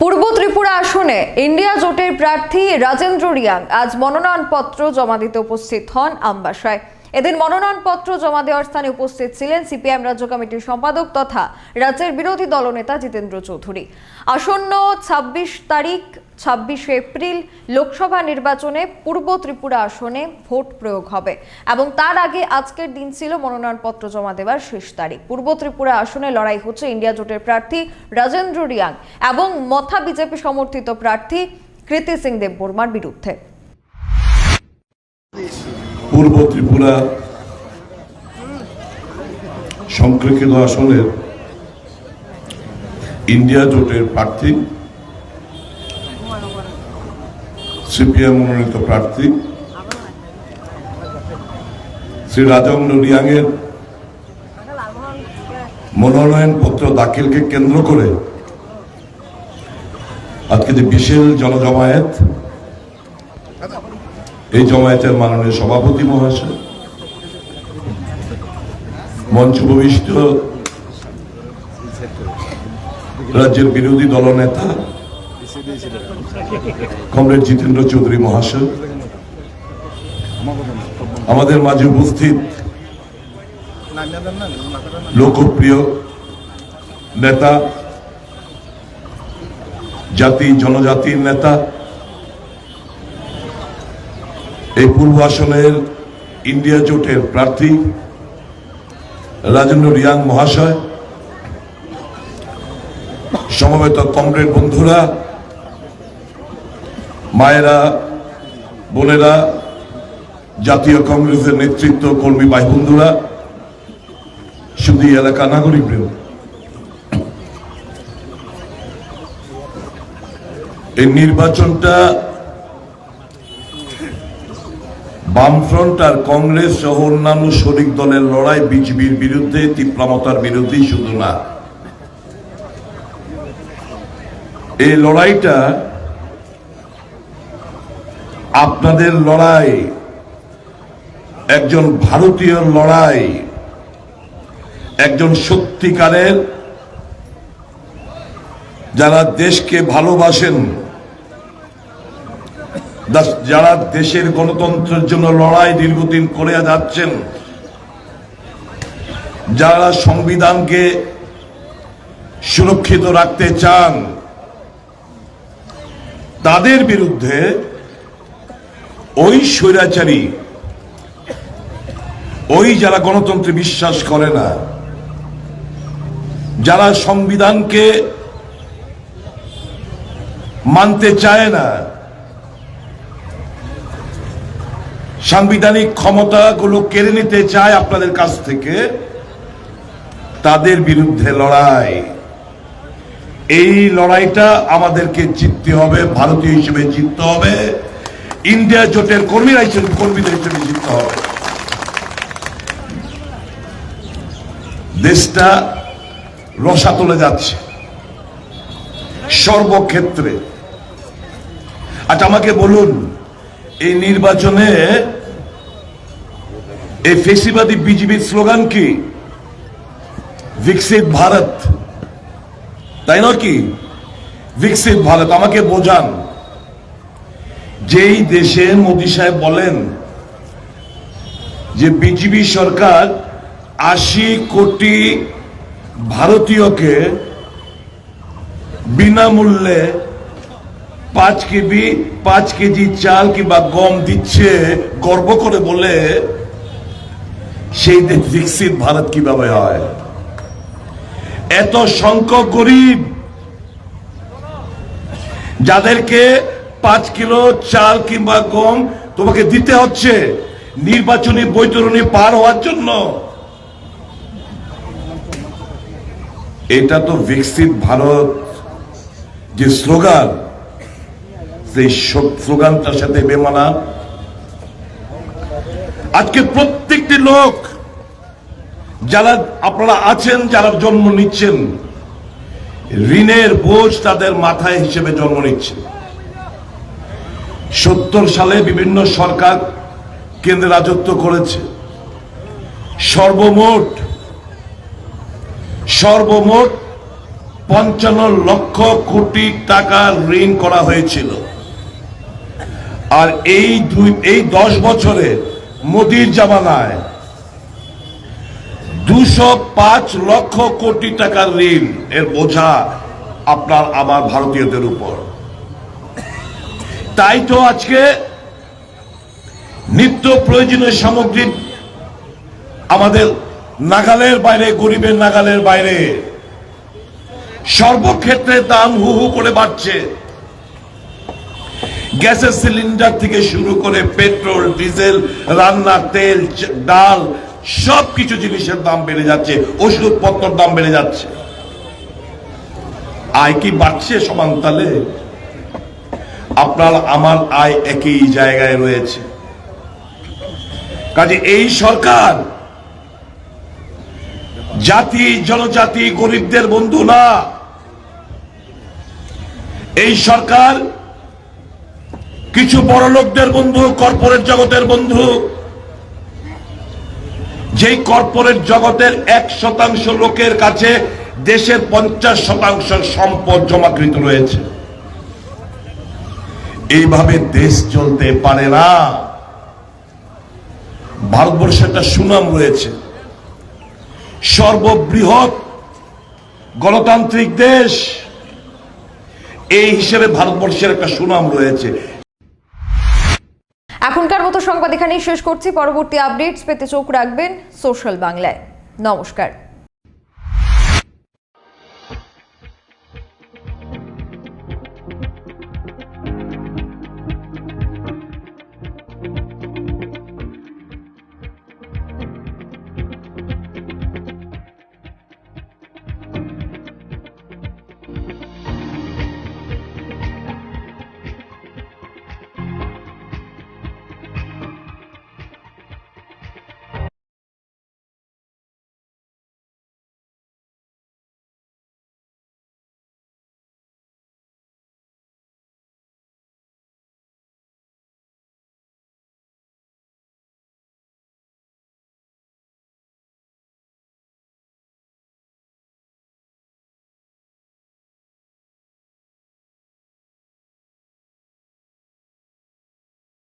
পূর্ব ত্রিপুরা আসনে ইন্ডিয়া জোটের প্রার্থী রাজেন্দ্র রিয়াং আজ মনোনয়নপত্র জমা দিতে উপস্থিত হন আমবাসায়। এদিন মনোনয়নপত্র জমা দেওয়ার স্থানে উপস্থিত ছিলেন সিপিএম রাজ্য কমিটির সম্পাদক তথা রাজ্যের বিরোধী দলনেতা জিতেন্দ্র চৌধুরী। আসন্ন ছাব্বিশ তারিখ, ছাব্বিশে এপ্রিল লোকসভা নির্বাচনে পূর্ব ত্রিপুরা আসনে ভোট প্রয়োগ হবে এবং তার আগে আজকের দিন ছিল মনোনয়নপত্র জমা দেওয়ার শেষ তারিখ। পূর্ব ত্রিপুরা আসনে লড়াই হচ্ছে ইন্ডিয়া জোটের প্রার্থী রাজেন্দ্র রিয়াং এবং মথা বিজেপি সমর্থিত প্রার্থী কৃতি সিং দেববর্মার বিরুদ্ধে। পূর্ব ত্রিপুরা সংরক্ষিত আসনের ইন্ডিয়া জোটের প্রার্থী, সিপিএম মনোনীত প্রার্থী, শ্রী রাজং রিয়াংয়ের মনোনয়ন পত্র দাখিলকে কেন্দ্র করে আজকে যে বিশাল জনজমায়েত এই জমায়েতের মাননীয় সভাপতি মহাশয় মঞ্চ ভবিষ্ঠ রাজ্যের বিরোধী দলনেতা কমরেড জিতেন্দ্র চৌধুরী মহাশয়, আমাদের মাঝে উপস্থিত লোকপ্রিয় নেতা, জাতি, জনজাতির নেতা এই পূর্ব আসনের ইন্ডিয়া জোটের প্রার্থী রাজেন্দ্র রিয়াং মহাশয়, সমবেত কমরেড বন্ধুরা, মায়েরা, বোনেরা, জাতীয় কংগ্রেসের নেতৃত্ব, কর্মী ভাই বন্ধুরা, শুধু এলাকা নাগরিক বৃন্দ এই নির্বাচনটা বামফ্রন্ট আর কংগ্রেস সহ অন্যান্য শরিক দলের লড়াই বিজেপির বিরুদ্ধে তীব্রমতার বিরুদ্ধেই শুধু না। এই লড়াইটা আপনাদের লড়াই, একজন ভারতীয় লড়াই, একজন সত্যিকারের যারা দেশকে ভালোবাসেন যারা দেশের গণতন্ত্রের জন্য লড়াই দীর্ঘদিন করে যাচ্ছেন, যারা সংবিধানকে সুরক্ষিত রাখতে চান, তাদের বিরুদ্ধে ওই স্বৈরাচারী, ওই যারা গণতন্ত্রে বিশ্বাস করে না, যারা সংবিধানকে মানতে চায় না সাংবিধানিক ক্ষমতাগুলো কেড়ে নিতে চায় আপনাদের কাছ থেকে, তাদের বিরুদ্ধে লড়াই। এই লড়াইটা আমাদেরকে জিততে হবে, ভারতীয় হিসেবে জিততে হবে, ইন্ডিয়া জোটের কর্মীরা হিসেবে, কর্মীদের হিসেবে জিততে হবে। দেশটা রসাতলে যাচ্ছে। সর্বক্ষেত্রে। আচ্ছা আমাকে বলুন, এই নির্বাচনে এই ফেসিবাদী বিজেপির স্লোগান কি? বিকশিত ভারত তাই নয় কি? বিকশিত ভারত আমাকে বোঝান। যেই দেশে মোদী সাহেব বলেন যে বিজেপি সরকার আশি কোটি ভারতীয়কে বিনামূল্যে পাঁচ কেজি পাঁচ কেজি চাল কিংবা গম দিচ্ছে, গর্ব করে বলে সেই বিকশিত ভারত কীভাবে হয়? এত সংখ্যক গরিব যাদেরকে পাঁচ কিলো চাল কিংবা গম তোমাকে দিতে হচ্ছে, নির্বাচনী বৈতরণী পার হওয়ার জন্য। এটা তো বিকশিত ভারত যে স্লোগান, সেই স্লোগানটার সাথে বেমানা আজকে প্রত্যেকটি লোক যারা আপনারা আছেন, যারা জন্ম নিচ্ছেন, ঋণের বোঝ তাদের মাথায় হিসেবে জন্ম নিচ্ছে। সত্তর সালে বিভিন্ন সরকার কেন্দ্রে রাজত্ব করেছে। সর্বমোট সর্বমোট পঞ্চান্ন লক্ষ কোটি টাকা ঋণ করা হয়েছিল। আর এই দুই, এই দশ বছরে মোদির জামানায়। দুশো পাঁচ লক্ষ কোটি টাকার ঋণ এর বোঝা আপনার আমার ভারতীয়দের উপর। তাই তো আজকে নিত্য প্রয়োজনীয় সামগ্রী আমাদের নাগালের বাইরে, গরিবের নাগালের বাইরে সর্বক্ষেত্রে দাম হু হু করে বাড়ছে। গ্যাসের সিলিন্ডার থেকে শুরু করে পেট্রোল, ডিজেল রান্নার তেল ডাল সব কিছু জিনিসের দাম বেড়ে যাচ্ছে, ওষুধপত্রের দাম বেড়ে যাচ্ছে। আয় কি বাড়ছে সমান তালে? আপনার আমার আয় একই জায়গায় রয়েছে। কাজে এই সরকার জাতি, জনজাতি, গরিবদের বন্ধু না। এই সরকার কিছু বড় লোকদের বন্ধু কর্পোরেট জগতের বন্ধু, যেই কর্পোরেট জগতের এক শতাংশ লোকের কাছে দেশের পঞ্চাশ শতাংশ সম্পদ জমাকৃত রয়েছে। এইভাবে দেশ চলতে পারে না। ভারতবর্ষে একটা সুনাম রয়েছে। সর্ববৃহৎ গণতান্ত্রিক দেশ, এই হিসেবে ভারতবর্ষের একটা সুনাম রয়েছে। এখনকার মতো সংবাদ এখানেই শেষ করছি। পরবর্তী আপডেটস পেতে চোখ রাখবেন সোশ্যাল বাংলায়। নমস্কার।